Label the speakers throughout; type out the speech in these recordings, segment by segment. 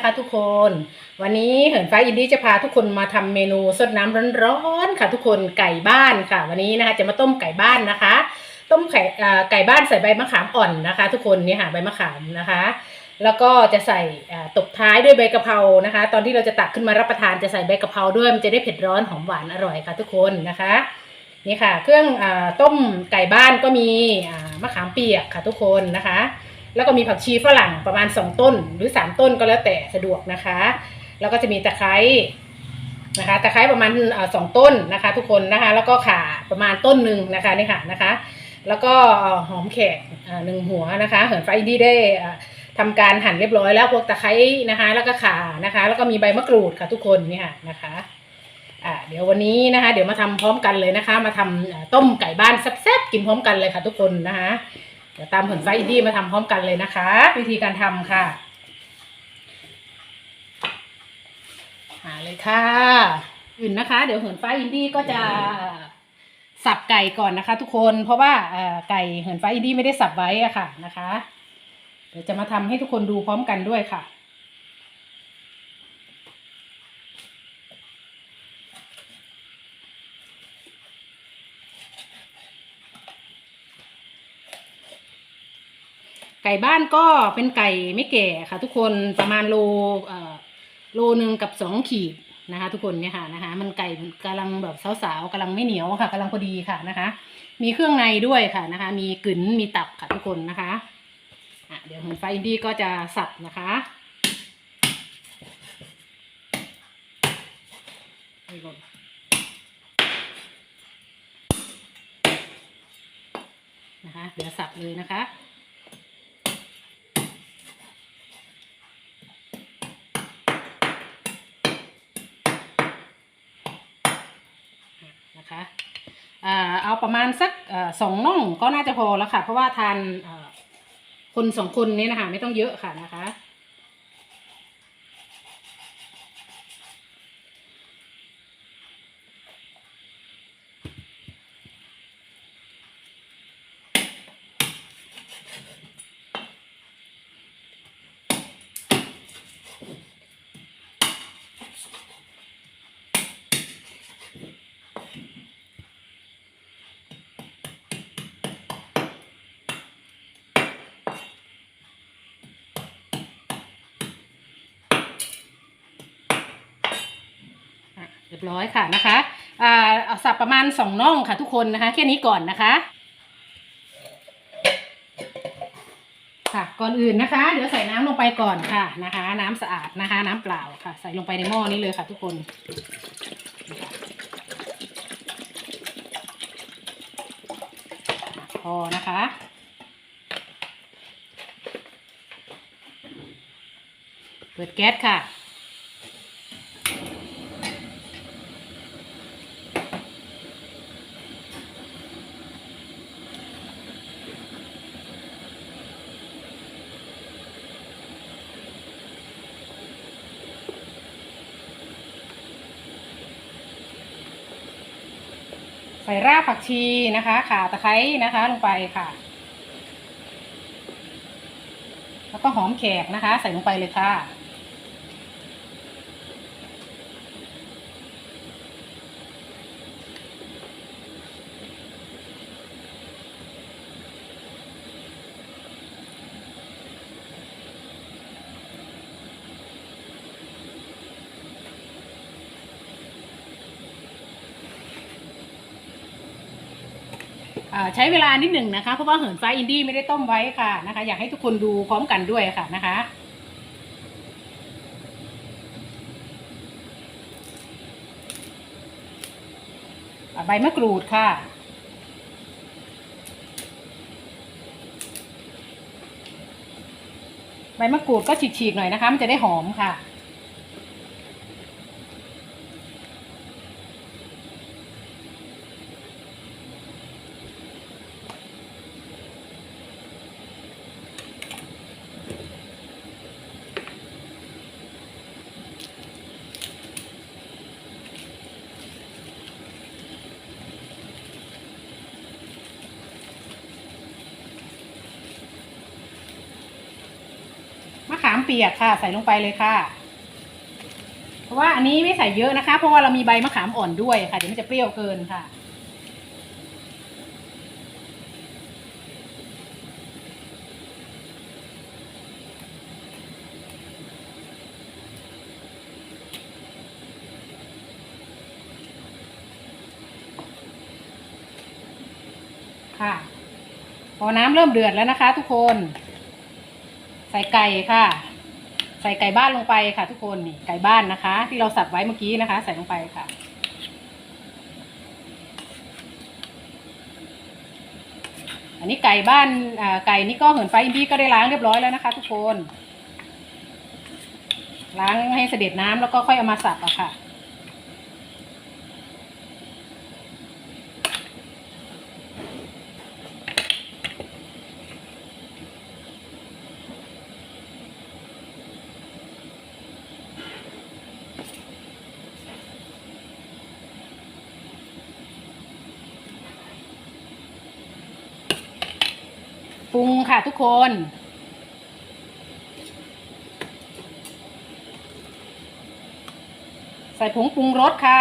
Speaker 1: นะคะทุกคน วันนี้เหินฟ้าอินดี้จะพาทุกคนมาทำเมนูสดน้ำร้อนๆค่ะทุกคนไก่บ้านค่ะ วันนี้นะคะจะมาต้มไก่บ้านนะคะ ต้มไข่ไก่บ้านใส่ใบมะขามอ่อนนะคะ ทุกคนนี่ค่ะใบมะขามนะคะ แล้วก็จะใส่ตบท้ายด้วยใบกะเพรานะคะ ตอนที่เราจะตักขึ้นมารับประทานจะใส่ใบกะเพราด้วยมันจะได้เผ็ดร้อนหอมหวานอร่อยค่ะทุกคนนะคะนี่ค่ะ เครื่องอต้มไก่บ้านก็มีมะขามเปียกค่ะทุกคนนะคะ แล้วก็มีผักชีฝรั่งประมาณ 2 ต้นหรือ 3 ต้นก็แล้วแต่สะดวกนะคะ แล้วก็จะมีตะไคร้นะคะตะไคร้ประมาณสองต้นนะคะ ทุกคนนะคะ แล้วก็ข่าประมาณต้นหนึ่งนะคะนี่ค่ะนะคะ แล้วก็หอมแขกหนึ่งหัวนะคะเหินไฟอินดี้ได้อ่าทำการหั่นเรียบร้อยแล้วพวกตะไคร้นะคะ แล้วก็ข่านะคะ แล้วก็มีใบมะกรูดค่ะทุกคนนี่ค่ะนะคะอ่าเดี๋ยววันนี้นะคะ เดี๋ยวมาทำพร้อมกันเลยนะคะ มาทำอ่าต้มไก่บ้านแซ่บๆกินพร้อมกันเลยค่ะทุกคนนะคะ ดี๋ยวตามผลไฟอินดี้มาทำพร้อมกันเลยนะคะ วิธีการทำค่ะ หาเลยค่ะอื่นนะคะ เดี๋ยวเหินฟ้าอินดี้ก็จะสับไก่ก่อนนะคะ ทุกคนเพราะว่าไก่เหินฟ้าอินดี้ไม่ได้สับไว้อะค่ะนะคะ เดี๋ยวจะมาทำให้ทุกคนดูพร้อมกันด้วยค่ะ ไก่บ้านก็เป็นไก่ไม่แก่ค่ะ ทุกคนประมาณโลเอ่อโลหนึ่งกับสองขีดนะคะ ทุกคนเนี่ยค่ะนะคะ มันไก่กำลังแบบสาวๆกำลังไม่เหนียวค่ะกำลังพอดีค่ะนะคะ มีเครื่องในด้วยค่ะนะคะ มีกึ๋นมีตับค่ะทุกคนนะคะอะเดี๋ยวเหินไฟอินดี้ก็จะสับนะคะไม่หล่นนะคะ เดี๋ยวสับเลยนะคะ นะคะเอาประมาณสักอสองน่องก็น่าจะพอแล้วค่ะ เพราะว่าทานคนสองคนนี้นะคะ ไม่ต้องเยอะค่ะนะคะ บร้อยค่ะนะคะอ่าเอาสับประมาณสองน่องค่ะทุกคนนะคะ แค่นี้ก่อนนะคะ ค่ะก่อนอื่นนะคะ เดี๋ยวใส่น้ำลงไปก่อนค่ะนะคะ น้ำสะอาดนะคะ น้ำเปล่าค่ะ ใส่ลงไปในหม้อนี้เลยค่ะ ทุกคนพอนะคะเปิดแก๊สค่ะ รากผักชีนะคะข่าตะไคร้นะคะลงไปค่ะ แล้วก็หอมแขกนะคะ ใส่ลงไปเลยค่ะ ใช้เวลานิดหนึ่งนะคะ เพราะว่าเหินฟ้าอินดี้ไม่ได้ต้มไว้ค่ะนะคะ อยากให้ทุกคนดูพร้อมกันด้วยค่ะนะคะ ใบมะกรูดค่ะใบมะกรูดก็ฉีกๆหน่อยนะคะ มันจะได้หอมค่ะ ปียกค่ะ ใส่ลงไปเลยค่ะ เพราะว่าอันนี้ไม่ใส่เยอะนะคะ เพราะว่าเรามีใบมะขามอ่อนด้วยค่ะ เดี๋ยวมันจะเปรี้ยวเกินค่ะ ค่ะ พอน้ำเริ่มเดือดแล้วนะคะ ทุกคน ใส่ไก่ค่ะ ใส่ไก่บ้านลงไปค่ะ ทุกคนนี่ไก่บ้านนะคะ ที่เราสับไว้เมื่อกี้นะคะ ใส่ลงไปค่ะ อันนี้ไก่บ้านไก่นี่ก็เหินไฟอินดี้ก็ได้ล้างเรียบร้อยแล้วนะคะ ทุกคน ล้างให้เสด็จน้ำแล้วก็ค่อยเอามาสับอะค่ะ รุงค่ะทุกคน ใส่ผงปรุงรสค่ะ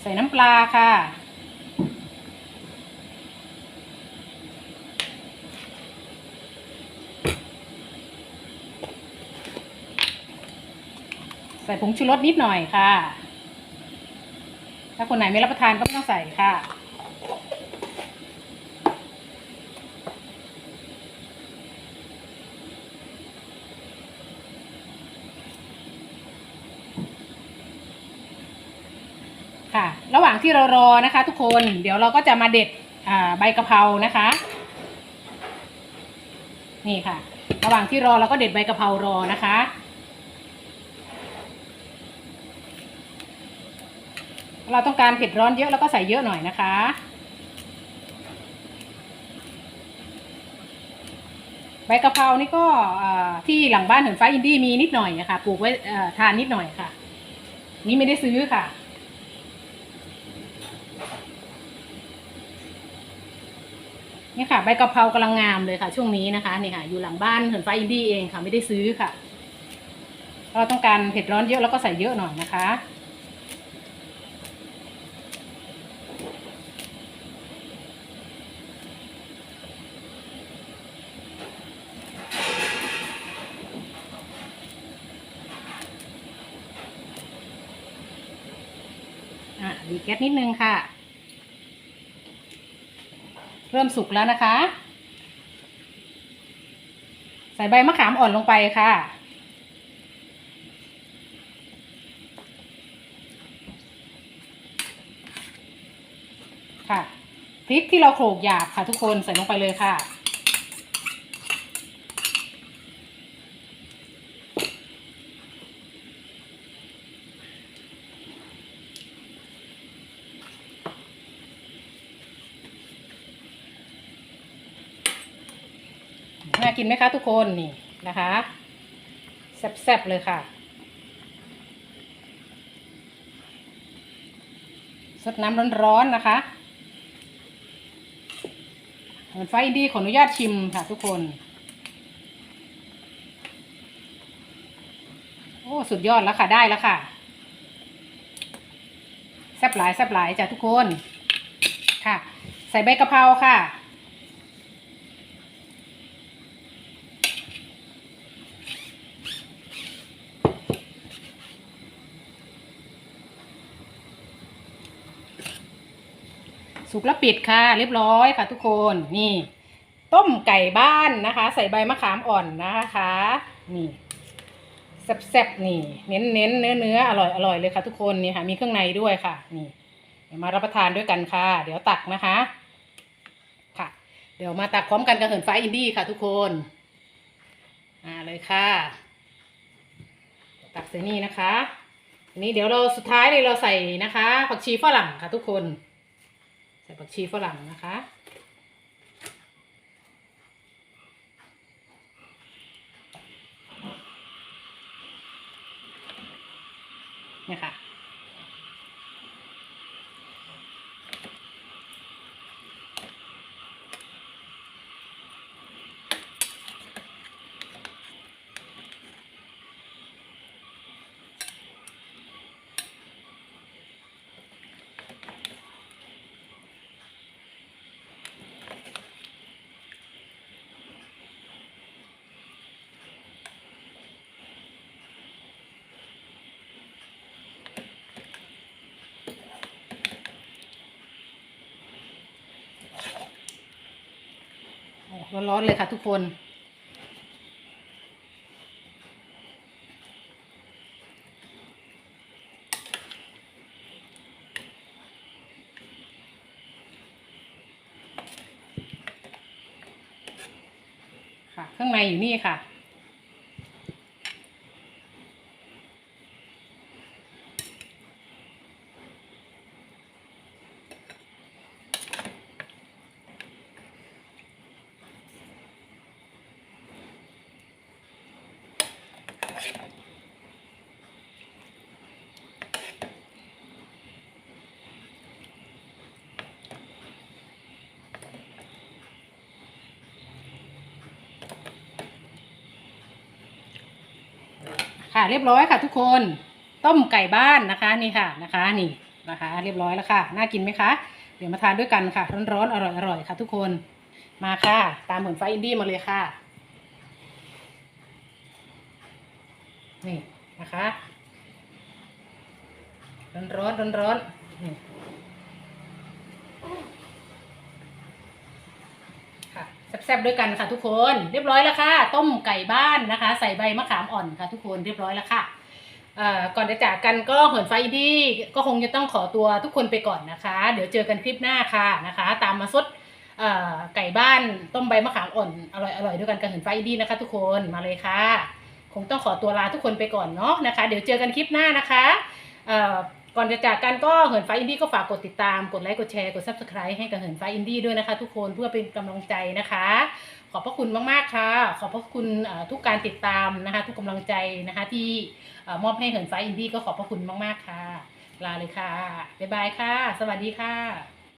Speaker 1: ใส่น้ำปลาค่ะ ใส่ผงชูรสนิดหน่อยค่ะ ถ้าคนไหนไม่รับประทานก็ไม่ต้องใส่ค่ะ ค่ะ ระหว่างที่เรารอนะคะ ทุกคนเดี๋ยวเราก็จะมาเด็ดอ่าใบกะเพรานะคะ นี่ค่ะ ระหว่างที่รอเราก็เด็ดใบกะเพรารอนะคะ เราต้องการเผ็ดร้อนเยอะแล้วก็ใส่เยอะหน่อยนะคะ ใบกะเพรานี่ก็ที่หลังบ้านเหินฟ้าอินดี้มีนิดหน่อยนะคะปลูกไว้ทานนิดหน่อยค่ะ นี่ไม่ได้ซื้อค่ะนี่ค่ะใบกะเพรากำลังงามเลยค่ะ ช่วงนี้นะคะนี่ค่ะ อยู่หลังบ้านเหินฟ้าอินดี้เองค่ะ ไม่ได้ซื้อค่ะ เราต้องการเผ็ดร้อนเยอะแล้วก็ใส่เยอะหน่อยนะคะ ดีแก๊สนิดนึงค่ะ เริ่มสุกแล้วนะคะ ใส่ใบมะขามอ่อนลงไปค่ะ ค่ะพริกที่เราโขลกหยาบค่ะทุกคนใส่ลงไปเลยค่ะ กินไหมคะทุกคนนี่นะคะแซ่บๆเลยค่ะสดน้ำร้อนๆนะคะเไฟดีขออนุญาตชิมค่ะทุกคน โอ้ สุดยอดแล้วค่ะได้แล้วค่ะแซ่บหลายแซ่บหลายจ้ะทุกคนค่ะ ใส่ใบกะเพราค่ะ สุกแล้วปิดค่ะ เรียบร้อยค่ะ ทุกคนนี่ ต้มไก่บ้านนะคะ ใส่ใบมะขามอ่อนนะคะ นี่แซ่บๆนี่ เน้นเน้นเนื้อเนื้ออร่อยอร่อยเลยค่ะ ทุกคนนี่ค่ะ มีเครื่องในด้วยค่ะ นี่เดี๋ยวมารับประทานด้วยกันค่ะ เดี๋ยวตักนะคะ ค่ะ เดี๋ยวมาตักพร้อมกันกับเหินฟ้าอินดี้ค่ะ ทุกคนอ่าเลยค่ะ ตักใส่นี่นะคะนี้เดี๋ยวเราสุดท้ายเลยเราใส่นะคะผักชีฝรั่งค่ะทุกคน ใส่ผักชีฝรั่งนะคะ เนี่ยค่ะ ร้อนๆเลยค่ะทุกคนค่ะเครื่องในอยู่นี่ค่ะ ค่ะ เรียบร้อยค่ะ ทุกคนต้มไก่บ้านนะคะนี่ค่ะนะคะนี่นะคะ เรียบร้อยแล้วค่ะ น่ากินไหมคะ เดี๋ยวมาทานด้วยกันค่ะ ร้อนๆอร่อยๆค่ะ ทุกคนมาค่ะ ตามเหมือนไฟอินดี้มาเลยค่ะ นี่นะคะ ร้อนๆร้อนๆนี่ค่ะแซ่บๆด้วยกันค่ะทุกคน เรียบร้อยแล้วค่ะ ต้มไก่บ้านนะคะ ใส่ใบมะขามอ่อนค่ะทุกคนเรียบร้อยแล้วค่ะก่อนจะจากกันก็เหินไฟอินดี้ก็คงจะต้องขอตัวทุกคนไปก่อนนะคะ เดี๋ยวเจอกันคลิปหน้าค่ะนะคะ ตามมาซดไก่บ้านต้มใบมะขามอ่อนอร่อยๆด้วยกันกับเหินไฟอินดี้นะคะ ทุกคนมาเลยค่ะ คงต้องขอตัวลาทุกคนไปก่อนเนาะนะคะ เดี๋ยวเจอกันคลิปหน้านะคะ ก่อนจะจากกันก็เหินฟ้าอินดี้ก็ฝากกดติดตาม กดไลค์ กดแชร์ กด subscribe ให้กับเหินฟ้าอินดี้ด้วยนะคะ ทุกคนเพื่อเป็นกำลังใจนะคะ ขอบพระคุณมากๆค่ะ ขอบพระคุณทุกการติดตามนะคะ ทุกกำลังใจนะคะ ที่มอบให้เหินฟ้าอินดี้ก็ขอบพระคุณมากๆค่ะ ลาเลยค่ะบ๊ายบายค่ะ สวัสดีค่ะ